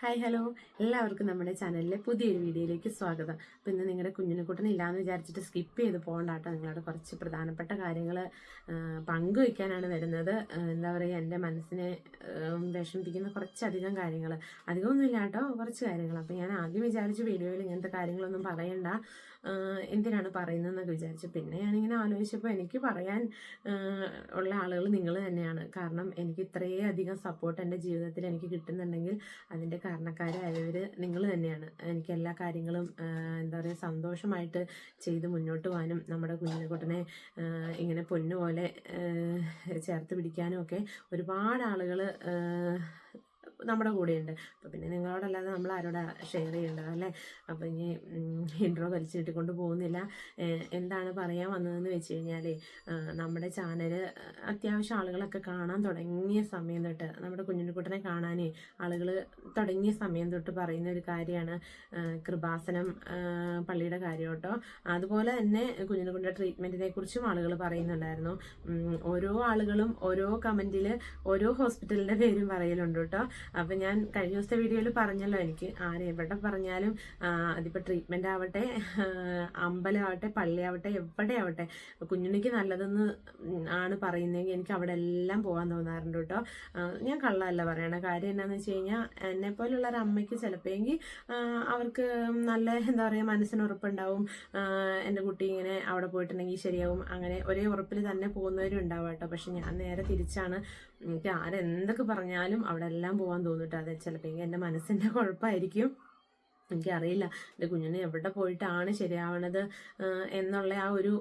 Hi hello എല്ലാവർക്കും നമ്മുടെ ചാനലിലെ പുതിയൊരു വീഡിയോയിലേക്ക് സ്വാഗതം. അപ്പോൾ ഇന്ന് നിങ്ങളുടെ കുഞ്ഞിനെ കൂട്ടിന് ഇല്ലാന്ന് വിചാരിച്ചിട്ട് സ്കിപ്പ് ചെയ്ത് പോകണ്ടാട്ടോ നിങ്ങളോട് കുറച്ച് പ്രധാനപ്പെട്ട കാര്യങ്ങൾ പങ്കുവയ്ക്കാനാണ് വരുന്നത്. എന്താ പറയുക എന്റെ മനസ്സിനെ വിഷമിപ്പിക്കുന്ന കുറച്ചധികം കാര്യങ്ങൾ അധികമൊന്നുമില്ല കേട്ടോ കുറച്ച് കാര്യങ്ങൾ അപ്പോൾ ഞാൻ ആദ്യം വിചാരിച്ച വീഡിയോയിൽ ഇങ്ങനത്തെ കാര്യങ്ങളൊന്നും പറയണ്ട. എന്തിനാണ് പറയുന്നതെന്നൊക്കെ വിചാരിച്ചു പിന്നെ ഞാനിങ്ങനെ ആലോചിച്ചപ്പോൾ എനിക്ക് പറയാൻ ഉള്ള ആളുകൾ നിങ്ങൾ തന്നെയാണ്. കാരണം എനിക്ക് ഇത്രയധികം സപ്പോർട്ട് എന്റെ ജീവിതത്തിൽ എനിക്ക് കിട്ടുന്നുണ്ടെങ്കിൽ അതിന്റെ കാരണക്കാരായവർ നിങ്ങൾ തന്നെയാണ്. എനിക്ക് എല്ലാ കാര്യങ്ങളും എന്താ പറയുക സന്തോഷമായിട്ട് ചെയ്ത് മുന്നോട്ട് പോകാനും നമ്മുടെ കുഞ്ഞിനെക്കുട്ടനെ ഇങ്ങനെ പൊന്നുപോലെ ചേർത്ത് പിടിക്കാനും ഒക്കെ ഒരുപാട് ആളുകൾ നമ്മുടെ കൂടെയുണ്ട്. അപ്പോൾ പിന്നെ നിങ്ങളോടല്ലാതെ നമ്മൾ ആരോടാ ഷെയർ ചെയ്യേണ്ടത് അല്ലേ? അപ്പോൾ ഇനി ഇൻട്രോ വലിച്ചിട്ടിക്കൊണ്ട് പോകുന്നില്ല. എന്താണ് പറയാൻ വന്നതെന്ന് വെച്ച് കഴിഞ്ഞാൽ നമ്മുടെ ചാനൽ അത്യാവശ്യം ആളുകളൊക്കെ കാണാൻ തുടങ്ങിയ സമയം തൊട്ട് നമ്മുടെ കുഞ്ഞിനെക്കുട്ടനെ കാണാനേ ആളുകൾ തുടങ്ങിയ സമയം തൊട്ട് പറയുന്ന ഒരു കാര്യമാണ് കൃപാസനം പള്ളിയുടെ കാര്യം കേട്ടോ. അതുപോലെ തന്നെ കുഞ്ഞിനെക്കുട്ടിയുടെ ട്രീറ്റ്മെന്റിനെ കുറിച്ചും ആളുകൾ പറയുന്നുണ്ടായിരുന്നു. ഓരോ ആളുകളും ഓരോ കമന്റിൽ ഓരോ ഹോസ്പിറ്റലിന്റെ പേരും പറയലുണ്ട് കേട്ടോ. അപ്പം ഞാൻ കഴിഞ്ഞ ദിവസത്തെ വീഡിയോയിൽ പറഞ്ഞല്ലോ എനിക്ക് ആരെവിടെ പറഞ്ഞാലും അതിപ്പോൾ ട്രീറ്റ്മെന്റ് ആവട്ടെ അമ്പലമാവട്ടെ പള്ളിയാവട്ടെ എവിടെ ആവട്ടെ കുഞ്ഞുണ്ണിക്ക് നല്ലതെന്ന് ആണ് പറയുന്നതെങ്കിൽ എനിക്ക് അവിടെ എല്ലാം പോകാൻ തോന്നാറുണ്ട് കേട്ടോ. ഞാൻ കള്ളമല്ല പറയണ. കാര്യം എന്നാന്ന് വെച്ച് കഴിഞ്ഞാൽ എന്നെ പോലുള്ള ഒരു അമ്മയ്ക്ക് ചിലപ്പോഴെങ്കിൽ അവർക്ക് നല്ല എന്താ പറയുക മനസ്സിന് ഉറപ്പുണ്ടാവും എന്റെ കുട്ടി ഇങ്ങനെ അവിടെ പോയിട്ടുണ്ടെങ്കിൽ ശരിയാവും. അങ്ങനെ ഒരേ ഉറപ്പിൽ തന്നെ പോകുന്നവരും ഉണ്ടാവും കേട്ടോ. പക്ഷെ ഞാൻ നേരെ തിരിച്ചാണ് എനിക്ക് ആരെന്തൊക്കെ പറഞ്ഞാലും അവിടെ എല്ലാം പോകാൻ തോന്നിട്ട്. അത് ചിലപ്പോൾ എന്റെ മനസ്സിന്റെ കുഴപ്പമായിരിക്കും. എനിക്കറിയില്ല. എന്റെ കുഞ്ഞിന് എവിടെ പോയിട്ടാണ് ശരിയാവണത് എന്നുള്ള ആ ഒരു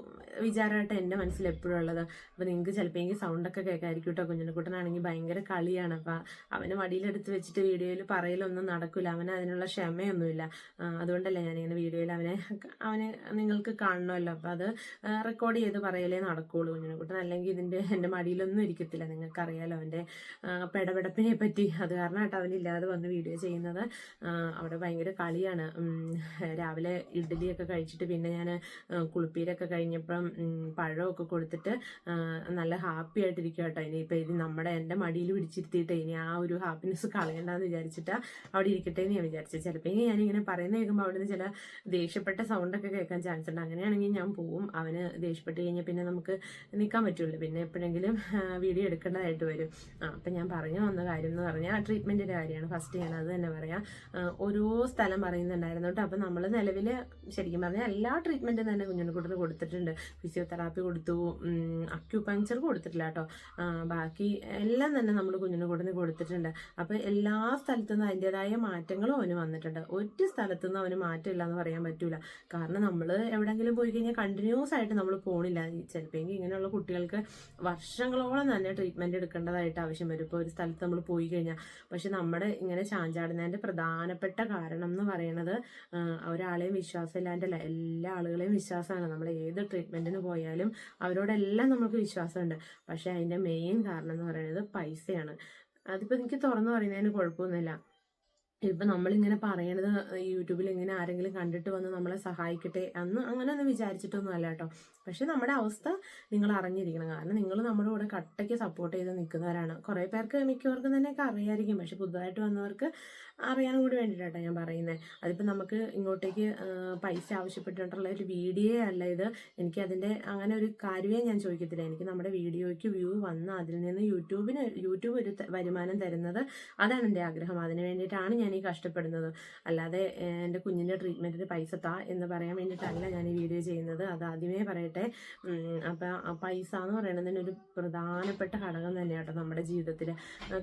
വിചാരമായിട്ട് എന്റെ മനസ്സിൽ എപ്പോഴും ഉള്ളത്. അപ്പോൾ നിങ്ങൾക്ക് ചിലപ്പോൾ എനിക്ക് സൗണ്ടൊക്കെ കേൾക്കായിരിക്കും കേട്ടോ കുഞ്ഞിനെ കുട്ടനാണെങ്കിൽ ഭയങ്കര കളിയാണ്. അപ്പോൾ അവന് മടിയിലെടുത്ത് വെച്ചിട്ട് വീഡിയോയിൽ പറയലൊന്നും നടക്കില്ല അവന് അതിനുള്ള ക്ഷമയൊന്നുമില്ല. അതുകൊണ്ടല്ലേ ഞാനിങ്ങനെ വീഡിയോയിൽ അവനെ അവനെ നിങ്ങൾക്ക് കാണണമല്ലോ. അപ്പോൾ അത് റെക്കോർഡ് ചെയ്ത് പറയലേ നടക്കുകയുള്ളൂ കുഞ്ഞിനെ കുട്ടൻ അല്ലെങ്കിൽ ഇതിന്റെ എന്റെ മടിയിലൊന്നും ഇരിക്കത്തില്ല. നിങ്ങൾക്കറിയാലോ അവന്റെ പെടപെടപ്പിനെ പറ്റി അത് കാരണമായിട്ട് അവനില്ലാതെ വന്ന് വീഡിയോ ചെയ്യുന്നത്. അവിടെ ഭയങ്കര കളിയാണ് ഉം, രാവിലെ ഇഡ്ഡലിയൊക്കെ കഴിച്ചിട്ട് പിന്നെ ഞാൻ കുളിപ്പീരൊക്കെ കഴിഞ്ഞപ്പം പഴമൊക്കെ കൊടുത്തിട്ട് നല്ല ഹാപ്പി ആയിട്ടിരിക്കും കേട്ടോ. ഇനിയിപ്പോൾ ഇത് നമ്മുടെ എന്റെ മടിയിൽ പിടിച്ചിരുത്തിയിട്ട് ഇനി ആ ഒരു ഹാപ്പിനെസ് കളയണ്ടെന്ന് വിചാരിച്ചിട്ട് അവിടെ ഇരിക്കട്ടെ എന്ന് ഞാൻ വിചാരിച്ചു. ചിലപ്പോൾ ഇനി ഞാനിങ്ങനെ പറയുന്ന കേൾക്കുമ്പോൾ അവിടുന്ന് ചില ദേഷ്യപ്പെട്ട സൗണ്ടൊക്കെ കേൾക്കാൻ ചാൻസ് ഉണ്ട്. അങ്ങനെയാണെങ്കിൽ ഞാൻ പോവും. അവന് ദേഷ്യപ്പെട്ട് കഴിഞ്ഞാൽ പിന്നെ നമുക്ക് നിൽക്കാൻ പറ്റുള്ളൂ പിന്നെ എപ്പോഴെങ്കിലും വീഡിയോ എടുക്കേണ്ടതായിട്ട് വരും. ആ അപ്പം ഞാൻ പറഞ്ഞു വന്ന കാര്യം എന്ന് പറഞ്ഞാൽ ട്രീറ്റ്മെന്റിന്റെ കാര്യമാണ്. ഫസ്റ്റ് ഞാൻ അത് തന്നെ പറയാം. ഓരോ സ്ഥലം പറയുന്നുണ്ടായിരുന്നു കേട്ടോ. അപ്പം നമ്മൾ നിലവിൽ ശരിക്കും പറഞ്ഞാൽ എല്ലാ ട്രീറ്റ്മെന്റും തന്നെ കുഞ്ഞുണ്ണിക്കുട്ടിന് കൊടുത്തിട്ടുണ്ട്. ഫിസിയോതെറാപ്പി കൊടുത്തു അക്യൂപങ്ചർ കൊടുത്തിട്ടില്ല കേട്ടോ. ബാക്കി എല്ലാം തന്നെ നമ്മൾ കുഞ്ഞിനുകൂടിന് കൊടുത്തിട്ടുണ്ട്. അപ്പോൾ എല്ലാ സ്ഥലത്തുനിന്ന് അതിന്റെതായ മാറ്റങ്ങളും അവന് വന്നിട്ടുണ്ട്. ഒരു സ്ഥലത്തുനിന്നും അവന് മാറ്റമില്ല എന്ന് പറയാൻ പറ്റില്ല കാരണം നമ്മൾ എവിടെയെങ്കിലും പോയി കഴിഞ്ഞാൽ കണ്ടിന്യൂസ് ആയിട്ട് നമ്മൾ പോണില്ല. ചിലപ്പോൾ ഇങ്ങനെയുള്ള കുട്ടികൾക്ക് വർഷങ്ങളോളം തന്നെ ട്രീറ്റ്മെന്റ് എടുക്കേണ്ടതായിട്ട് ആവശ്യം വരും. ഇപ്പോൾ ഒരു സ്ഥലത്ത് നമ്മൾ പോയി കഴിഞ്ഞാൽ പക്ഷെ നമ്മുടെ ഇങ്ങനെ ചാഞ്ചാടുന്നതിന്റെ പ്രധാനപ്പെട്ട കാരണം എന്ന് പറയണത് ഒരാളെയും വിശ്വാസമില്ലാണ്ട് എല്ലാ ആളുകളെയും വിശ്വാസമാണ്. നമ്മൾ ഏത് ട്രീറ്റ്മെന്റിന് പോയാലും അവരോടെല്ലാം നമുക്ക് വിശ്വാസമുണ്ട്. പക്ഷേ അതിന്റെ മെയിൻ കാരണം എന്ന് പറയുന്നത് പൈസയാണ്. അതിപ്പോൾ എനിക്ക് തുറന്നു പറയുന്നതിന് കുഴപ്പമൊന്നുമില്ല. ഇപ്പം നമ്മളിങ്ങനെ പറയണത് യൂട്യൂബിൽ ഇങ്ങനെ ആരെങ്കിലും കണ്ടിട്ട് വന്ന് നമ്മളെ സഹായിക്കട്ടെ അന്ന് അങ്ങനെ ഒന്നും വിചാരിച്ചിട്ടൊന്നും അല്ല കേട്ടോ പക്ഷെ നമ്മുടെ അവസ്ഥ നിങ്ങൾ അറിഞ്ഞിരിക്കണം. കാരണം നിങ്ങൾ നമ്മുടെ കൂടെ കട്ടയ്ക്ക് സപ്പോർട്ട് ചെയ്ത് നിൽക്കുന്നവരാണ്. കുറേ പേർക്ക് മിക്കവർക്കും തന്നെയൊക്കെ അറിയായിരിക്കും. പക്ഷെ പുതുതായിട്ട് വന്നവർക്ക് അറിയാൻ കൂടി വേണ്ടിയിട്ടാണ് ഞാൻ പറയുന്നത് അതിപ്പോൾ നമുക്ക് ഇങ്ങോട്ടേക്ക് പൈസ ആവശ്യപ്പെട്ടിട്ടുള്ള ഒരു വീഡിയോ അല്ല ഇത്. എനിക്ക് അതിന്റെ അങ്ങനെ ഒരു കാര്യമേ ഞാൻ ചോദിക്കത്തില്ല. എനിക്ക് നമ്മുടെ വീഡിയോയ്ക്ക് വ്യൂ വന്ന് അതിൽ നിന്ന് യൂട്യൂബിന് യൂട്യൂബ് ഒരു വരുമാനം തരുന്നത് അതാണ് എന്റെ ആഗ്രഹം. അതിന് വേണ്ടിയിട്ടാണ് ഞാൻ ഈ കഷ്ടപ്പെടുന്നത്. അല്ലാതെ എന്റെ കുഞ്ഞിന്റെ ട്രീറ്റ്മെന്റിന് പൈസ താ എന്ന് പറയാൻ വേണ്ടിയിട്ടല്ല ഞാൻ ഈ വീഡിയോ ചെയ്യുന്നത്. അത് ആദ്യമേ പറയട്ടെ. അപ്പം പൈസ എന്ന് പറയുന്നതിന് ഒരു പ്രധാനപ്പെട്ട ഘടകം തന്നെയാണ് കേട്ടോ നമ്മുടെ ജീവിതത്തിൽ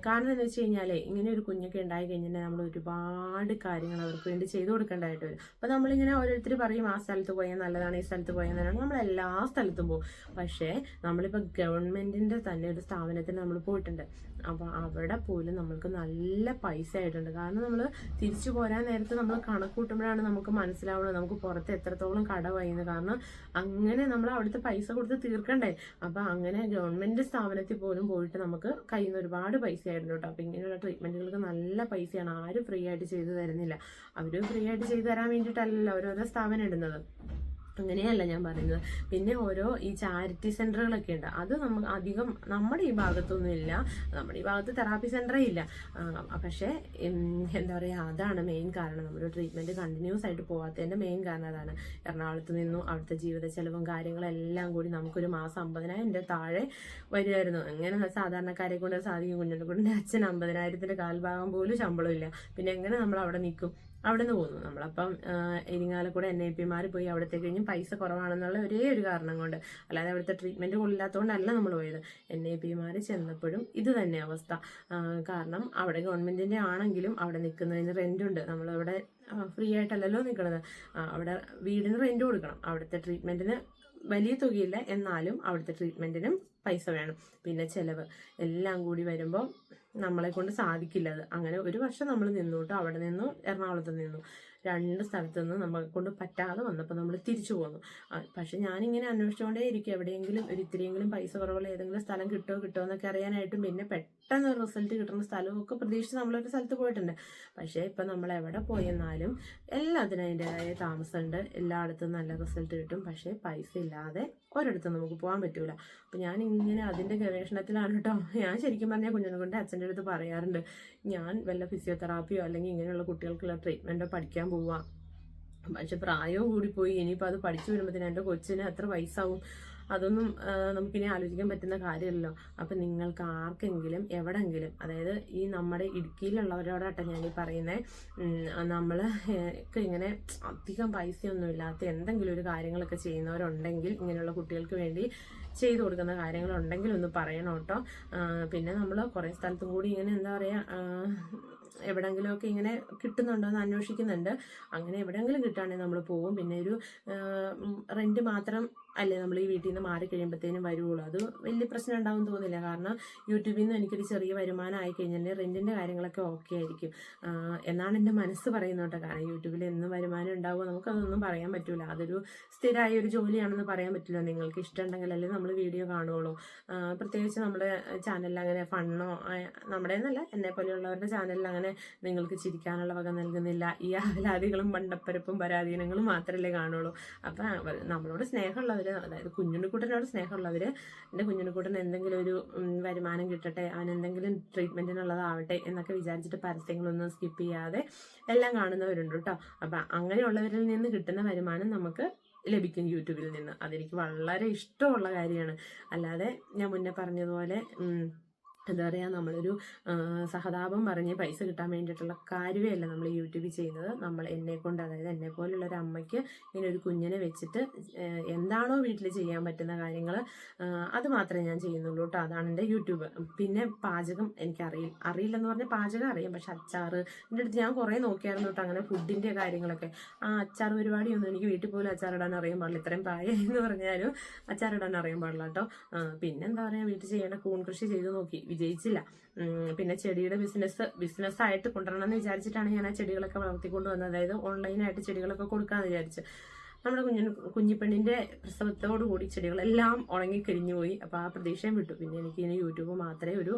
കാരണം എന്ന് വെച്ച് കഴിഞ്ഞാൽ ഇങ്ങനെ ഒരു കുഞ്ഞൊക്കെ ഉണ്ടായി കഴിഞ്ഞാൽ നമ്മൾ ഒരുപാട് കാര്യങ്ങൾ അവർക്ക് വേണ്ടി ചെയ്തു കൊടുക്കേണ്ടതായിട്ട് വരും. അപ്പം നമ്മളിങ്ങനെ ഓരോരുത്തർ പറയും ആ സ്ഥലത്ത് പോയാൽ നല്ലതാണ് ഈ സ്ഥലത്ത് പോയാൽ നല്ലതാണ്. നമ്മൾ എല്ലാ സ്ഥലത്തും പോകും. പക്ഷേ നമ്മളിപ്പോൾ ഗവൺമെന്റിന്റെ തന്നെ ഒരു സ്ഥാപനത്തിൽ നമ്മൾ പോയിട്ടുണ്ട്. അപ്പോൾ അവിടെ പോലും നമ്മൾക്ക് നല്ല പൈസ ആയിട്ടുണ്ട്. കാരണം നമ്മൾ തിരിച്ചു പോരാൻ നേരത്ത് നമ്മൾ കണക്ക് കൂട്ടുമ്പോഴാണ് നമുക്ക് മനസ്സിലാവുന്നത് നമുക്ക് പുറത്ത് എത്രത്തോളം കടവായിരുന്നു കാരണം അങ്ങനെ നമ്മൾ അവിടുത്തെ പൈസ കൊടുത്ത് തീർക്കണ്ടേ? അപ്പോൾ അങ്ങനെ ഗവൺമെന്റ് സ്ഥാപനത്തിൽ പോലും പോയിട്ട് നമുക്ക് കയ്യിൽ നിന്ന് ഒരുപാട് പൈസ ആയിരുന്നു കേട്ടോ. അപ്പോൾ ഇങ്ങനെയുള്ള ട്രീറ്റ്മെന്റുകൾക്ക് നല്ല പൈസയാണ്. ആരും ഫ്രീ ആയിട്ട് ചെയ്തു തരുന്നില്ല. അവർ ഫ്രീ ആയിട്ട് ചെയ്തു തരാൻ വേണ്ടിയിട്ടല്ലല്ലോ ഓരോരോ സ്ഥാപനം ഇടുന്നത്. അങ്ങനെയല്ല ഞാൻ പറയുന്നത്. പിന്നെ ഓരോ ഈ ചാരിറ്റി സെന്ററുകളൊക്കെ ഉണ്ട്. അത് നമ്മൾ അധികം നമ്മുടെ ഈ ഭാഗത്തൊന്നും ഇല്ല. നമ്മുടെ ഈ ഭാഗത്ത് തെറാപ്പി സെന്ററേ ഇല്ല. പക്ഷേ എന്താ പറയുക അതാണ് മെയിൻ കാരണം. നമ്മുടെ ട്രീറ്റ്മെന്റ് കണ്ടിന്യൂസ് ആയിട്ട് പോകാത്തതിന്റെ മെയിൻ കാരണം അതാണ്. എറണാകുളത്ത് നിന്നും അവിടുത്തെ ജീവിത ചെലവും കാര്യങ്ങളെല്ലാം കൂടി നമുക്കൊരു മാസം അമ്പതിനായിരം രൂപ താഴെ വരുമായിരുന്നു എങ്ങനെ സാധാരണക്കാരെ കൊണ്ട് സാധിക്കും. കുഞ്ഞുണ്ടെ കൊണ്ട് അച്ഛൻ അമ്പതിനായിരത്തിന്റെ കാൽഭാഗം പോലും ശമ്പളമില്ല. പിന്നെ എങ്ങനെ നമ്മൾ അവിടെ നിൽക്കും? അവിടെ നിന്ന് പോന്നു നമ്മളപ്പം ഇരിങ്ങാലക്കൂടെ എൻ ഐ പിമാർ പോയി അവിടത്തേക്ക് കഴിഞ്ഞ് പൈസ കുറവാണെന്നുള്ള ഒരേ ഒരു കാരണം കൊണ്ട്. അല്ലാതെ അവിടുത്തെ ട്രീറ്റ്മെന്റ് കൊള്ളില്ലാത്തതുകൊണ്ടല്ല നമ്മൾ പോയത്. എൻ ഐ പിമാർ ചെന്നപ്പോഴും ഇത് തന്നെ അവസ്ഥ. കാരണം അവിടെ ഗവൺമെന്റിന്റെ ആണെങ്കിലും അവിടെ നിൽക്കുന്നതിന് റെന്റ് ഉണ്ട്. നമ്മളവിടെ ഫ്രീ ആയിട്ടല്ലല്ലോ നിൽക്കുന്നത് അവിടെ വീടിന് റെന്റ് കൊടുക്കണം. അവിടുത്തെ ട്രീറ്റ്മെന്റിന് വലിയ തുകയില്ല. എന്നാലും അവിടുത്തെ ട്രീറ്റ്മെന്റിനും പൈസ വേണം. പിന്നെ ചിലവ്. എല്ലാം കൂടി വരുമ്പോൾ നമ്മളെ കൊണ്ട് സാധിക്കില്ല അത്. അങ്ങനെ ഒരു വർഷം നമ്മൾ നിന്നു കേട്ടോ. അവിടെ നിന്നു എറണാകുളത്ത് നിന്നു. രണ്ട് സ്ഥലത്തു നിന്ന് നമ്മളെ കൊണ്ട് പറ്റാതെ വന്നപ്പോൾ നമ്മൾ തിരിച്ചു പോന്നു. പക്ഷെ ഞാനിങ്ങനെ അന്വേഷിച്ചുകൊണ്ടേ ഇരിക്കും എവിടെയെങ്കിലും ഒരു ഇത്തിരിയെങ്കിലും പൈസ കുറവുള്ള ഏതെങ്കിലും സ്ഥലം കിട്ടുമോ കിട്ടുമോ എന്നൊക്കെ അറിയാനായിട്ടും പിന്നെ പെട്ടെന്ന് ഒരു റിസൾട്ട് കിട്ടുന്ന സ്ഥലമൊക്കെ പ്രതീക്ഷിച്ച് നമ്മളൊരു സ്ഥലത്ത് പോയിട്ടുണ്ട്. പക്ഷേ ഇപ്പം നമ്മൾ എവിടെ പോയെന്നാലും എല്ലാത്തിനും അതിന്റെതായ താമസമുണ്ട്. എല്ലായിടത്തും നല്ല റിസൾട്ട് കിട്ടും. പക്ഷേ പൈസ ഇല്ലാതെ ഒരിടത്തും നമുക്ക് പോകാൻ പറ്റൂല. അപ്പം ഞാൻ ഇങ്ങനെ അതിന്റെ ഗവേഷണത്തിലാണ് കേട്ടോ. ഞാൻ ശരിക്കും പറഞ്ഞാൽ കുഞ്ഞിനെ കൊണ്ട് അച്ഛന്റെ അടുത്ത് പറയാറുണ്ട്. ഞാൻ വല്ല ഫിസിയോതെറാപ്പിയോ അല്ലെങ്കിൽ ഇങ്ങനെയുള്ള കുട്ടികൾക്കുള്ള ട്രീറ്റ്മെന്റോ പഠിക്കാൻ പോവാ. പക്ഷെ പ്രായവും കൂടിപ്പോയി. ഇനിയിപ്പോൾ അത് പഠിച്ചു വരുമ്പോഴത്തേന് എന്റെ കൊച്ചിന് എത്ര വയസ്സാവും. അതൊന്നും നമുക്ക് നമുക്കിനി ആലോചിക്കാൻ പറ്റുന്ന കാര്യമല്ലല്ലോ. അപ്പം നിങ്ങൾക്ക് ആർക്കെങ്കിലും എവിടെങ്കിലും അതായത് ഈ നമ്മുടെ ഇടുക്കിയിലുള്ളവരോടാട്ടെ ഞാൻ ഈ പറയുന്നത് നമ്മൾ ഇങ്ങനെ അധികം പൈസയൊന്നും ഇല്ലാത്ത എന്തെങ്കിലും ഒരു കാര്യങ്ങളൊക്കെ ചെയ്യുന്നവരുണ്ടെങ്കിൽ ഇങ്ങനെയുള്ള കുട്ടികൾക്ക് വേണ്ടി ചെയ്തു കൊടുക്കുന്ന കാര്യങ്ങളുണ്ടെങ്കിൽ ഒന്ന് പറയണം കേട്ടോ. പിന്നെ നമ്മൾ കുറേ സ്ഥലത്തും കൂടി ഇങ്ങനെ എന്താ പറയുക എവിടെങ്കിലുമൊക്കെ ഇങ്ങനെ കിട്ടുന്നുണ്ടോ എന്ന് അന്വേഷിക്കുന്നുണ്ട്. അങ്ങനെ എവിടെയെങ്കിലും കിട്ടുകയാണെങ്കിൽ നമ്മൾ പോകും പിന്നെ ഒരു റെന്റ് മാത്രം അല്ലേ നമ്മൾ ഈ വീട്ടിൽ നിന്ന് മാറി കഴിയുമ്പോഴത്തേനും വരുള്ളൂ അത് വലിയ പ്രശ്നം ഉണ്ടാവും തോന്നില്ല. കാരണം യൂട്യൂബിൽ നിന്ന് എനിക്കൊരു ചെറിയ വരുമാനം ആയി കഴിഞ്ഞാൽ റെന്റിന്റെ കാര്യങ്ങളൊക്കെ ഓക്കെ ആയിരിക്കും. എന്നാണ് എന്റെ മനസ്സ് പറയുന്നത് കേട്ടോ. കാരണം യൂട്യൂബിൽ എന്നും വരുമാനം ഉണ്ടാവുമോ നമുക്കതൊന്നും പറയാൻ പറ്റില്ല അതൊരു സ്ഥിരമായ ഒരു ജോലിയാണെന്ന് പറയാൻ പറ്റില്ല. നിങ്ങൾക്ക് ഇഷ്ടമുണ്ടെങ്കിലല്ലേ നമ്മൾ വീഡിയോ കാണുകയുള്ളൂ പ്രത്യേകിച്ച് നമ്മുടെ ചാനലിൽ അങ്ങനെ ഫണ്ണോ നമ്മുടെ എന്നല്ല എന്നെ പോലെയുള്ളവരുടെ ചാനലിൽ അങ്ങനെ നിങ്ങൾക്ക് ചിരിക്കാനുള്ള വക നൽകുന്നില്ല. ഈ ആഹ്ലാദികളും മണ്ടപ്പരപ്പും പരാധീനങ്ങളും മാത്രമല്ലേ കാണുള്ളൂ അപ്പം നമ്മളോട് സ്നേഹമുള്ളവർ അതായത് കുഞ്ഞുണ്ണിക്കുട്ടനോട് സ്നേഹമുള്ളവർ എന്റെ കുഞ്ഞുണ്ണിക്കുട്ടൻ എന്തെങ്കിലും ഒരു വരുമാനം കിട്ടട്ടെ അവൻ എന്തെങ്കിലും ട്രീറ്റ്മെന്റിനുള്ളതാവട്ടെ എന്നൊക്കെ വിചാരിച്ചിട്ട് പരസ്യങ്ങളൊന്നും സ്കിപ്പ് ചെയ്യാതെ എല്ലാം കാണുന്നവരുണ്ട് കേട്ടോ അപ്പം അങ്ങനെയുള്ളവരിൽ നിന്ന് കിട്ടുന്ന വരുമാനം നമുക്ക് ലഭിക്കും യൂട്യൂബിൽ നിന്ന്. അതെനിക്ക് വളരെ ഇഷ്ടമുള്ള കാര്യമാണ്. അല്ലാതെ ഞാൻ മുന്നേ പറഞ്ഞതുപോലെ എന്താ പറയുക നമ്മളൊരു സഹതാപം പറഞ്ഞ് പൈസ കിട്ടാൻ വേണ്ടിയിട്ടുള്ള കാര്യമല്ല നമ്മൾ യൂട്യൂബിൽ ചെയ്യുന്നത്. നമ്മൾ എന്നെ കൊണ്ട് അതായത് എന്നെ പോലുള്ള ഒരു അമ്മയ്ക്ക് ഇങ്ങനെ ഒരു കുഞ്ഞിനെ വെച്ചിട്ട് എന്താണോ വീട്ടിൽ ചെയ്യാൻ പറ്റുന്ന കാര്യങ്ങൾ അത് മാത്രമേ ഞാൻ ചെയ്യുന്നുള്ളൂ കേട്ടോ. അതാണ് എന്റെ യൂട്യൂബ്. പിന്നെ പാചകം എനിക്കറിയില്ല അറിയില്ലെന്ന് പറഞ്ഞാൽ പാചകം അറിയാം. പക്ഷെ അച്ചാർ എന്റെ അടുത്ത് ഞാൻ കുറേ നോക്കിയായിരുന്നു കേട്ടോ അങ്ങനെ ഫുഡിന്റെ കാര്യങ്ങളൊക്കെ. ആ അച്ചാർ പരിപാടിയൊന്നും എനിക്ക് വീട്ടിൽ പോലും അച്ചാറിടാൻ അറിയാൻ പാടില്ല. ഇത്രയും പ്രായം എന്ന് പറഞ്ഞാലും അച്ചാറിടാൻ അറിയാൻ പാടില്ല കേട്ടോ. പിന്നെന്താ പറയുക വീട്ടിൽ ചെയ്യേണ്ട കൂൺ കൃഷി ചെയ്ത് നോക്കി. വിജയിച്ചില്ല. പിന്നെ ചെടിയുടെ ബിസിനസ് ബിസിനസ് ആയിട്ട് കൊണ്ടുവരണം എന്ന് വിചാരിച്ചിട്ടാണ് ഞാൻ ആ ചെടികളൊക്കെ വളർത്തിക്കൊണ്ട് വന്നത് അതായത് ഓൺലൈനായിട്ട് ചെടികളൊക്കെ കൊടുക്കാമെന്ന് വിചാരിച്ചു. നമ്മുടെ കുഞ്ഞിന് കുഞ്ഞിപ്പെണ്ണിന്റെ പ്രസവത്തോടു കൂടി ചെടികളെല്ലാം ഉണങ്ങിക്കരിഞ്ഞു പോയി. അപ്പോൾ ആ പ്രതീക്ഷയും വിട്ടു. പിന്നെ എനിക്ക് ഇനി യൂട്യൂബ് മാത്രമേ ഒരു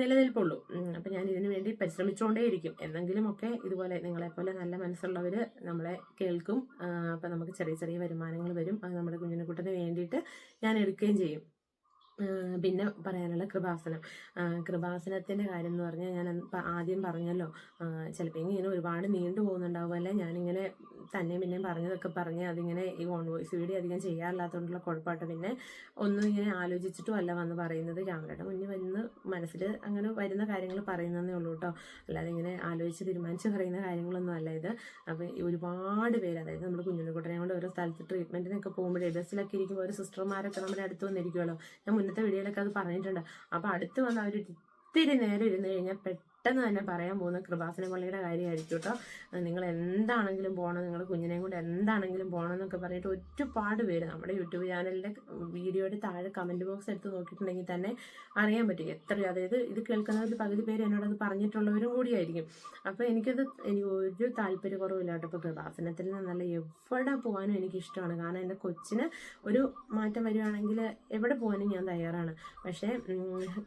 നിലനിൽപ്പുള്ളൂ. അപ്പം ഞാൻ ഇതിനു വേണ്ടി പരിശ്രമിച്ചുകൊണ്ടേയിരിക്കും എന്തെങ്കിലുമൊക്കെ ഇതുപോലെ നിങ്ങളെപ്പോലെ നല്ല മനസ്സുള്ളവർ നമ്മളെ കേൾക്കും. അപ്പം നമുക്ക് ചെറിയ ചെറിയ വരുമാനങ്ങൾ വരും. അത് നമ്മുടെ കുഞ്ഞിനെക്കുട്ടന് വേണ്ടിയിട്ട് ഞാൻ എടുക്കുകയും ചെയ്യും. പിന്നെ പറയാനുള്ള കൃപാസനം. കൃപാസനത്തിന്റെ കാര്യം എന്ന് പറഞ്ഞാൽ ഞാൻ ആദ്യം പറഞ്ഞല്ലോ ചിലപ്പോൾ ഇങ്ങനെ ഒരുപാട് നീണ്ടു പോകുന്നുണ്ടാവും അല്ലെ? ഞാനിങ്ങനെ തന്നെ പിന്നെ പറഞ്ഞതൊക്കെ പറഞ്ഞ് അതിങ്ങനെ ഈ ഓൺ വോയിസ് വീഡിയോ അധികം ചെയ്യാറില്ലാത്തതുകൊണ്ടുള്ള കുഴപ്പമായിട്ട് പിന്നെ ഒന്നും ഇങ്ങനെ ആലോചിച്ചിട്ടും അല്ല വന്ന് പറയുന്നത്. ക്യാമറയുടെ മുന്നേ വന്ന് മനസ്സിൽ അങ്ങനെ വരുന്ന കാര്യങ്ങൾ പറയുന്നതേ ഉള്ളൂ കേട്ടോ. അല്ലാതെ ഇങ്ങനെ ആലോചിച്ച് തീരുമാനിച്ച് പറയുന്ന കാര്യങ്ങളൊന്നും അല്ല ഇത്. അപ്പോൾ ഒരുപാട് പേര് അതായത് നമ്മൾ കുഞ്ഞുണ്ണിക്കുട്ടനെ കൊണ്ട് ഓരോ സ്ഥലത്ത് ട്രീറ്റ്മെന്റിനൊക്കെ പോകുമ്പോഴേ ബസ്സിലൊക്കെ ഇരിക്കുമ്പോൾ ഓരോ സിസ്റ്റർമാരൊക്കെ നമ്മുടെ അടുത്ത് വന്നിരിക്കുമല്ലോ ഞാൻ മുന്നത്തെ വീഡിയോയിലൊക്കെ അത് പറഞ്ഞിട്ടുണ്ട്. അപ്പോൾ അടുത്ത് വന്ന് അവർ ഇത്തിരി നേരം ഇരുന്ന് കഴിഞ്ഞാൽ പെട്ടെന്ന് തന്നെ പറയാൻ പോകുന്ന കൃപാസന പള്ളിയുടെ കാര്യമായിരിക്കും കേട്ടോ നിങ്ങൾ എന്താണെങ്കിലും പോകണം നിങ്ങളുടെ കുഞ്ഞിനെയും കൊണ്ട് എന്താണെങ്കിലും പോകണം എന്നൊക്കെ പറഞ്ഞിട്ട് ഒരുപാട് പേര് നമ്മുടെ യൂട്യൂബ് ചാനലിന്റെ വീഡിയോയുടെ താഴെ കമന്റ് ബോക്സ് എടുത്ത് നോക്കിയിട്ടുണ്ടെങ്കിൽ തന്നെ അറിയാൻ പറ്റും. എത്ര അതായത് ഇത് കേൾക്കുന്നവരിൽ പകുതി പേര് എന്നോടത് പറഞ്ഞിട്ടുള്ളവരും കൂടിയായിരിക്കും. അപ്പോൾ എനിക്കത് എനിക്ക് ഒരു താല്പര്യക്കുറവില്ല കേട്ടോ. ഇപ്പോൾ കൃപാസനത്തിൽ നിന്നല്ല എവിടെ പോകാനും എനിക്കിഷ്ടമാണ്. കാരണം എന്റെ കൊച്ചിന് ഒരു മാറ്റം വരികയാണെങ്കിൽ എവിടെ പോകാനും ഞാൻ തയ്യാറാണ്. പക്ഷേ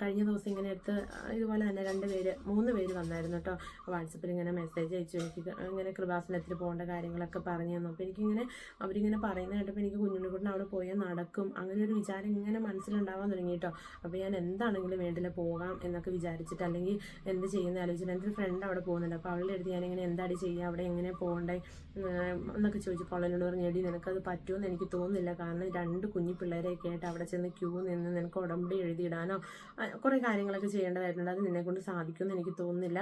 കഴിഞ്ഞ ദിവസം ഇങ്ങനെ എടുത്ത് ഇതുപോലെ തന്നെ രണ്ട് പേര് മൂന്ന് മൂന്ന് പേര് വന്നായിരുന്നു കേട്ടോ വാട്സപ്പിൽ ഇങ്ങനെ മെസ്സേജ് അയച്ചു. എനിക്ക് ഇങ്ങനെ കൃപാസനത്തിൽ പോകേണ്ട കാര്യങ്ങളൊക്കെ പറഞ്ഞു തന്നു. അപ്പോൾ എനിക്കിങ്ങനെ അവരിങ്ങനെ പറയുന്നത് കേട്ടപ്പോൾ എനിക്ക് കുഞ്ഞുണ്ണിക്കുട്ടൻ അവിടെ പോയാൽ നടക്കും. അങ്ങനെ ഒരു വിചാരം ഇങ്ങനെ മനസ്സിലുണ്ടാവാൻ തുടങ്ങി കേട്ടോ അപ്പോൾ ഞാൻ എന്താണെങ്കിലും വേണ്ടില്ല പോകാം എന്നൊക്കെ വിചാരിച്ചിട്ട് അല്ലെങ്കിൽ എന്ത് ചെയ്യുന്ന ആലോചിച്ചിട്ട് എന്റെ ഒരു ഫ്രണ്ട് അവിടെ പോകുന്നുണ്ട്. അപ്പോൾ അവളുടെ അടുത്ത് ഞാനിങ്ങനെ എന്താടി ചെയ്യുക അവിടെ എങ്ങനെ പോകണ്ടേ? എന്നൊക്കെ ചോദിച്ചപ്പോൾ അവളെന്നോട് പറഞ്ഞു എടി നിനക്കത് പറ്റുമെന്ന് എനിക്ക് തോന്നുന്നില്ല. കാരണം രണ്ട് കുഞ്ഞു പിള്ളേരെയൊക്കെ ആയിട്ട് അവിടെ ചെന്ന് ക്യൂ നിന്ന് നിനക്ക് ഉടമ്പടി എഴുതിയിടാനോ കുറേ കാര്യങ്ങളൊക്കെ ചെയ്യേണ്ടതായിട്ടുണ്ട്. അത് നിന്നെക്കൊണ്ട് സാധിക്കുമെന്ന് എനിക്ക് തോന്നുന്നില്ല.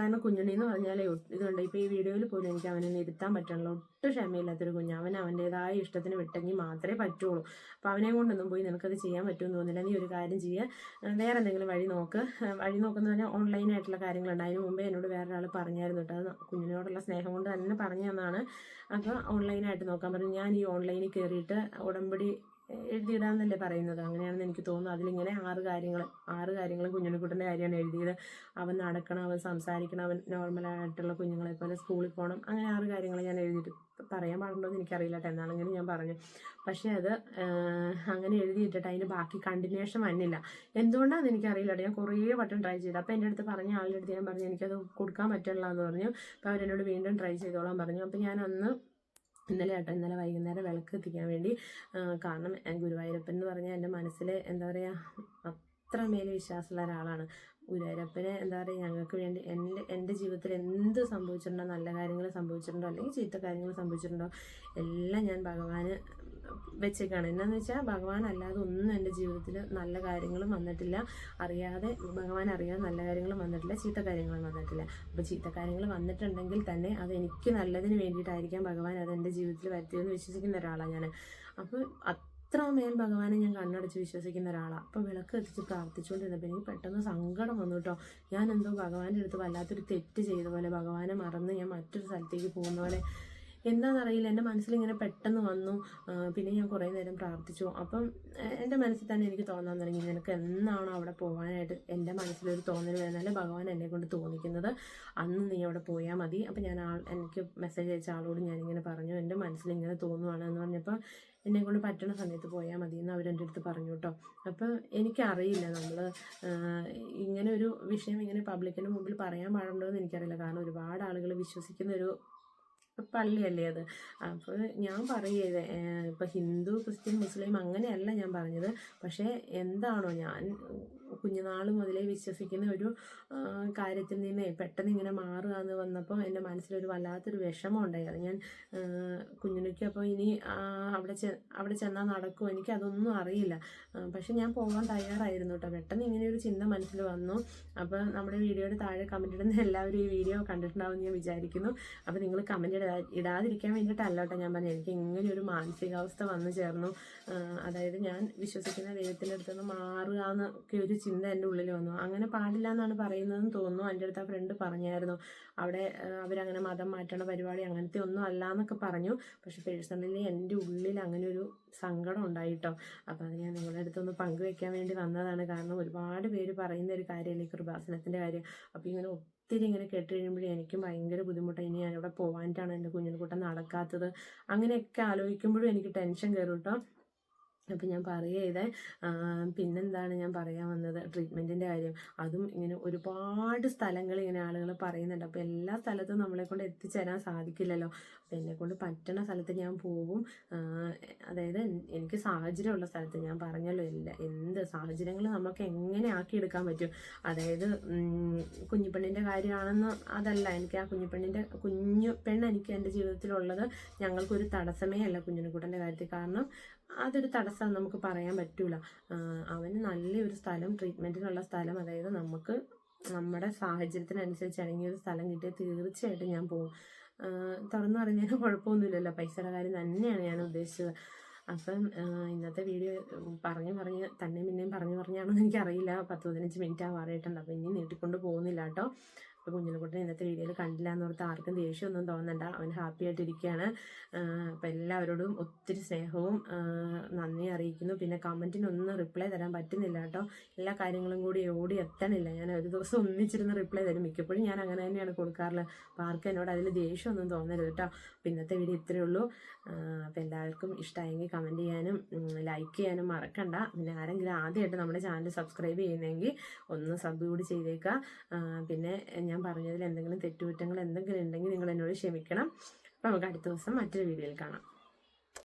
കാരണം കുഞ്ഞുണ്ണി എന്ന് പറഞ്ഞാൽ ഇതുണ്ട്. ഇപ്പോൾ ഈ വീഡിയോയിൽ പോലും എനിക്ക് അവനെ ഇരുത്താൻ പറ്റണല്ലോ ഒട്ടും ക്ഷമയില്ലാത്തൊരു കുഞ്ഞ്. അവൻ അവന്റെതായ ഇഷ്ടത്തിന് വിട്ടെങ്കിൽ മാത്രമേ പറ്റുള്ളൂ. അപ്പോൾ അവനെ കൊണ്ടൊന്നും പോയി നിനക്കത് ചെയ്യാൻ പറ്റുമെന്ന് തോന്നുന്നില്ല. നീ ഒരു കാര്യം ചെയ്യുക വേറെ എന്തെങ്കിലും വഴി നോക്ക്. വഴി നോക്കുന്ന പറഞ്ഞാൽ ഓൺലൈനായിട്ടുള്ള കാര്യങ്ങളുണ്ട്. അതിന് മുമ്പേ എന്നോട് വേറെ ഒരാൾ പറഞ്ഞായിരുന്നു കേട്ടോ. അത് കുഞ്ഞിനോടുള്ള സ്നേഹം കൊണ്ട് തന്നെ പറഞ്ഞു തന്നാണ്. അപ്പോൾ ഓൺലൈനായിട്ട് നോക്കാൻ പറഞ്ഞു. ഞാൻ ഈ ഓൺലൈനിൽ കയറിയിട്ട് ഉടമ്പടി എഴുതിയിടാന്നല്ലേ പറയുന്നത്. അങ്ങനെയാണെന്ന് എനിക്ക് തോന്നുന്നു. അതിലിങ്ങനെ ആറ് കാര്യങ്ങൾ ആറ് കാര്യങ്ങളും കുഞ്ഞുണ്ണിക്കുട്ടന്റെ കാര്യമാണ് എഴുതിയത്. അവൻ നടക്കണം അവൻ സംസാരിക്കണം അവൻ നോർമലായിട്ടുള്ള കുഞ്ഞുങ്ങളെ പോലെ സ്കൂളിൽ പോകണം. അങ്ങനെ ആറ് കാര്യങ്ങൾ ഞാൻ എഴുതിയിട്ട് പറയാൻ പാടുണ്ടോ എന്ന് എനിക്കറിയില്ല എന്നാണെങ്കിലും ഞാൻ പറഞ്ഞു. പക്ഷേ അത് അങ്ങനെ എഴുതിയിട്ടിട്ട് അതിന് ബാക്കി കണ്ടിന്യൂഷൻ വന്നില്ല. എന്തുകൊണ്ടാണെന്ന് എനിക്കറിയില്ല ഞാൻ കുറേ വട്ടം ട്രൈ ചെയ്തു. അപ്പോൾ എന്റെ അടുത്ത് പറഞ്ഞ ആളുടെ അടുത്ത് ഞാൻ പറഞ്ഞു എനിക്കത് കൊടുക്കാൻ പറ്റില്ല എന്ന് പറഞ്ഞു. അപ്പോൾ അവരെന്നോട് വീണ്ടും ട്രൈ ചെയ്തോളാൻ പറഞ്ഞു. അപ്പോൾ ഞാൻ അന്ന് ഇന്നലെ കേട്ടോ ഇന്നലെ വൈകുന്നേരം വിളക്ക് എത്തിക്കാൻ വേണ്ടി കാരണം ഗുരുവായൂരപ്പൻ എന്ന് പറഞ്ഞാൽ എന്റെ മനസ്സിൽ എന്താ പറയുക അത്രമേൽ വിശ്വാസമുള്ള ഒരാളാണ്. ഗുരുവായൂരപ്പനെ എന്താ പറയുക ഞങ്ങൾക്ക് വേണ്ടി എന്റെ എന്റെ ജീവിതത്തിൽ എന്ത് സംഭവിച്ചിട്ടുണ്ടോ നല്ല കാര്യങ്ങൾ സംഭവിച്ചിട്ടുണ്ടോ അല്ലെങ്കിൽ ചീത്ത കാര്യങ്ങൾ സംഭവിച്ചിട്ടുണ്ടോ എല്ലാം ഞാൻ ഭഗവാന് വെച്ചേക്കാണ്. എന്നാന്ന് വെച്ചാൽ ഭഗവാൻ അല്ലാതെ ഒന്നും എന്റെ ജീവിതത്തിൽ നല്ല കാര്യങ്ങളും വന്നിട്ടില്ല. അറിയാതെ ഭഗവാൻ അറിയാതെ നല്ല കാര്യങ്ങളും വന്നിട്ടില്ല ചീത്ത കാര്യങ്ങളും വന്നിട്ടില്ല. അപ്പോൾ ചീത്ത കാര്യങ്ങൾ വന്നിട്ടുണ്ടെങ്കിൽ തന്നെ അത് എനിക്ക് നല്ലതിന് വേണ്ടിയിട്ടായിരിക്കാം ഭഗവാൻ അത് എന്റെ ജീവിതത്തിൽ വരുത്തിയതെന്ന് വിശ്വസിക്കുന്ന ഒരാളാണ് ഞാൻ അപ്പോൾ അത്രമേൽ ഭഗവാനെ ഞാൻ കണ്ണടച്ച് വിശ്വസിക്കുന്ന ഒരാളാണ് അപ്പോൾ വിളക്ക് എത്തിച്ച് പ്രാർത്ഥിച്ചുകൊണ്ടിരുന്നപ്പോൾ എനിക്ക് പെട്ടെന്ന് സങ്കടം വന്നു കേട്ടോ. ഞാൻ എന്തോ ഭഗവാന്റെ അടുത്ത് വല്ലാത്തൊരു തെറ്റ് ചെയ്ത പോലെ ഭഗവാനെ മറന്ന് ഞാൻ മറ്റൊരു സ്ഥലത്തേക്ക് പോകുന്ന പോലെ എന്താണെന്നറിയില്ല എന്റെ മനസ്സിലിങ്ങനെ പെട്ടെന്ന് വന്നു. പിന്നെ ഞാൻ കുറേ നേരം പ്രാർത്ഥിച്ചു. അപ്പം എന്റെ മനസ്സിൽ തന്നെ എനിക്ക് തോന്നാൻ തുടങ്ങി. നിനക്ക് എന്നാണ് അവിടെ പോകാനായിട്ട് എന്റെ മനസ്സിലൊരു തോന്നൽ വരുന്നതല്ല ഭഗവാൻ എന്നെ കൊണ്ട് തോന്നിക്കുന്നത്. അന്ന് നീ അവിടെ പോയാൽ മതി. അപ്പം ഞാൻ ആൾ എനിക്ക് മെസ്സേജ് അയച്ച ആളോട് ഞാനിങ്ങനെ പറഞ്ഞു. എന്റെ മനസ്സിൽ ഇങ്ങനെ തോന്നുവാണ് എന്ന് പറഞ്ഞപ്പോൾ എന്നെ കൊണ്ട് പറ്റുന്ന സമയത്ത് പോയാൽ മതി എന്ന് അവരെന്റെ അടുത്ത് പറഞ്ഞു കേട്ടോ. അപ്പോൾ എനിക്കറിയില്ല നമ്മൾ ഇങ്ങനെ ഒരു വിഷയം ഇങ്ങനെ പബ്ലിക്കിന്റെ മുമ്പിൽ പറയാൻ പാടുണ്ടോ എന്ന് എനിക്കറിയില്ല. കാരണം ഒരുപാട് ആളുകൾ വിശ്വസിക്കുന്ന ഒരു പള്ളിയല്ലേ അത്? അപ്പോൾ ഞാൻ പറയുന്നത് ഇപ്പം ഹിന്ദു ക്രിസ്ത്യൻ മുസ്ലിം അങ്ങനെയല്ല ഞാൻ പറഞ്ഞത്. പക്ഷേ എന്താണോ ഞാൻ കുഞ്ഞുനാൾ മുതലേ വിശ്വസിക്കുന്ന ഒരു കാര്യത്തിൽ നിന്ന് പെട്ടെന്ന് ഇങ്ങനെ മാറുക എന്ന് വന്നപ്പോൾ എന്റെ മനസ്സിലൊരു വല്ലാത്തൊരു വിഷമം ഞാൻ കുഞ്ഞിനൊക്കെ അപ്പോൾ ഇനി അവിടെ അവിടെ ചെന്നാൽ നടക്കുമോ എനിക്കതൊന്നും അറിയില്ല. പക്ഷെ ഞാൻ പോകാൻ തയ്യാറായിരുന്നു കേട്ടോ പെട്ടെന്ന് ഇങ്ങനെ ഒരു ചിന്ത മനസ്സിൽ വന്നു. അപ്പോൾ നമ്മുടെ വീഡിയോയുടെ താഴെ കമന്റ് ഇടുന്ന എല്ലാവരും ഈ വീഡിയോ കണ്ടിട്ടുണ്ടാവും ഞാൻ വിചാരിക്കുന്നു. അപ്പോൾ നിങ്ങൾ കമന്റ് ഇടാ ഇടാതിരിക്കാൻ വേണ്ടിയിട്ടല്ല കേട്ടോ ഞാൻ പറഞ്ഞു എനിക്ക് ഇങ്ങനെ ഒരു മാനസികാവസ്ഥ വന്നു ചേർന്നു. അതായത് ഞാൻ വിശ്വസിക്കുന്ന ദൈവത്തിന്റെ അടുത്ത് നിന്ന് മാറുക എന്നൊക്കെ ഒരു ചിന്ത എന്റെ ഉള്ളിൽ വന്നു. അങ്ങനെ പാടില്ല എന്നാണ് പറയുന്നതെന്ന് തോന്നുന്നു. എന്റെ അടുത്ത് ആ ഫ്രണ്ട് പറഞ്ഞായിരുന്നു. അവിടെ അവരങ്ങനെ മതം മാറ്റണ പരിപാടി അങ്ങനത്തെ ഒന്നും അല്ല എന്നൊക്കെ പറഞ്ഞു. പക്ഷെ പേഴ്സണലി എന്റെ ഉള്ളിൽ അങ്ങനെ ഒരു സങ്കടം ഉണ്ടായിട്ടോ. അപ്പോൾ അത് ഞാൻ നിങ്ങളുടെ അടുത്തൊന്ന് പങ്കുവെക്കാൻ വേണ്ടി വന്നതാണ്. കാരണം ഒരുപാട് പേര് പറയുന്ന ഒരു കാര്യമല്ലേ കൃപാസനത്തിന്റെ കാര്യം. അപ്പോൾ ഇങ്ങനെ ഒത്തിരി ഇങ്ങനെ കേട്ട് കഴിയുമ്പോഴേ എനിക്കും ഭയങ്കര ബുദ്ധിമുട്ടാണ് ഇനി ഞാനിവിടെ പോകാനായിട്ടാണ് എന്റെ കുഞ്ഞിനെ കൂട്ടം നടക്കാത്തത്. അങ്ങനെയൊക്കെ ആലോചിക്കുമ്പോഴും എനിക്ക് ടെൻഷൻ കയറും കേട്ടോ അപ്പം ഞാൻ പറയുക പിന്നെന്താണ് ഞാൻ പറയാൻ വന്നത്? ട്രീറ്റ്മെന്റിന്റെ കാര്യം. അതും ഇങ്ങനെ ഒരുപാട് സ്ഥലങ്ങൾ ഇങ്ങനെ ആളുകൾ പറയുന്നുണ്ട്. അപ്പോൾ എല്ലാ സ്ഥലത്തും നമ്മളെ കൊണ്ട് എത്തിച്ചേരാൻ സാധിക്കില്ലല്ലോ. അപ്പോൾ എന്നെ കൊണ്ട് പറ്റണ സ്ഥലത്ത് ഞാൻ ആ, അതായത് എനിക്ക് സാഹചര്യമുള്ള സ്ഥലത്ത് ഞാൻ പറഞ്ഞല്ലോ ഇല്ല എന്ത് സാഹചര്യങ്ങൾ നമുക്ക് എങ്ങനെ ആക്കിയെടുക്കാൻ പറ്റും? അതായത് ഉം, കുഞ്ഞിപ്പെണ്ണിന്റെ കാര്യമാണെന്ന് അതല്ല. എനിക്ക് ആ കുഞ്ഞിപ്പെണ്ണിന്റെ കുഞ്ഞു പെണ്ണ് എനിക്ക് എന്റെ ജീവിതത്തിലുള്ളത് ഞങ്ങൾക്കൊരു തടസ്സമേ അല്ല കുഞ്ഞിനെക്കൂട്ടന്റെ കാര്യത്തിൽ. കാരണം അതൊരു തടസ്സം നമുക്ക് പറയാൻ പറ്റൂല. അവന് നല്ലൊരു സ്ഥലം ട്രീറ്റ്മെന്റിനുള്ള സ്ഥലം അതായത് നമുക്ക് നമ്മുടെ സാഹചര്യത്തിനനുസരിച്ച് ഇണങ്ങിയ ഒരു സ്ഥലം കിട്ടിയാൽ തീർച്ചയായിട്ടും ഞാൻ പോകും തുറന്നു പറഞ്ഞാൽ കുഴപ്പമൊന്നുമില്ലല്ലോ. പൈസയുടെ കാര്യം തന്നെയാണ് ഞാൻ ഉദ്ദേശിച്ചത്. അപ്പം ഇന്നത്തെ വീഡിയോ പറഞ്ഞു പറഞ്ഞ് തന്നെ പിന്നെയും പറഞ്ഞു പറഞ്ഞാണെന്ന് എനിക്കറിയില്ല. പത്ത് പതിനഞ്ച് മിനിറ്റ് ആവാറായിട്ടുണ്ട് അപ്പം ഇനി നീട്ടിക്കൊണ്ട് പോകുന്നില്ല കേട്ടോ. അപ്പോൾ കുഞ്ഞിനെക്കുട്ടൻ ഇന്നത്തെ വീഡിയോയിൽ കണ്ടില്ല എന്നോർത്ത് ആർക്കും ദേഷ്യമൊന്നും തോന്നണ്ട. അവൻ ഹാപ്പി ആയിട്ടിരിക്കുകയാണ്. അപ്പോൾ എല്ലാവരോടും ഒത്തിരി സ്നേഹവും നന്ദി അറിയിക്കുന്നു. പിന്നെ കമന്റിനൊന്നും റിപ്ലൈ തരാൻ പറ്റുന്നില്ല കേട്ടോ. എല്ലാ കാര്യങ്ങളും കൂടി ഓടി എത്തണില്ല. ഞാൻ ഒരു ദിവസം ഒന്നിച്ചിരുന്ന് റിപ്ലൈ തരും. മിക്കപ്പോഴും ഞാൻ അങ്ങനെ തന്നെയാണ് കൊടുക്കാറുള്ളത്. അപ്പോൾ ആർക്കും എന്നോട് അതിൽ ദേഷ്യമൊന്നും തോന്നരുത് കേട്ടോ. അപ്പോൾ ഇന്നത്തെ വീഡിയോ ഇത്രയേ ഉള്ളൂ. അപ്പോൾ എല്ലാവർക്കും ഇഷ്ടമായെങ്കിൽ കമന്റ് ചെയ്യാനും ലൈക്ക് ചെയ്യാനും മറക്കണ്ട. പിന്നെ ആരെങ്കിലും ആദ്യമായിട്ട് നമ്മുടെ ചാനൽ സബ്സ്ക്രൈബ് ചെയ്യുന്നെങ്കിൽ ഒന്ന് സബ് കൂടി ചെയ്തേക്കുക പിന്നെ ഞാൻ പറഞ്ഞതിൽ എന്തെങ്കിലും തെറ്റുകുറ്റങ്ങൾ എന്തെങ്കിലും ഉണ്ടെങ്കിൽ നിങ്ങൾ എന്നോട് ക്ഷമിക്കണം. അപ്പോൾ നമുക്ക് അടുത്ത ദിവസം മറ്റൊരു വീഡിയോയിൽ കാണാം.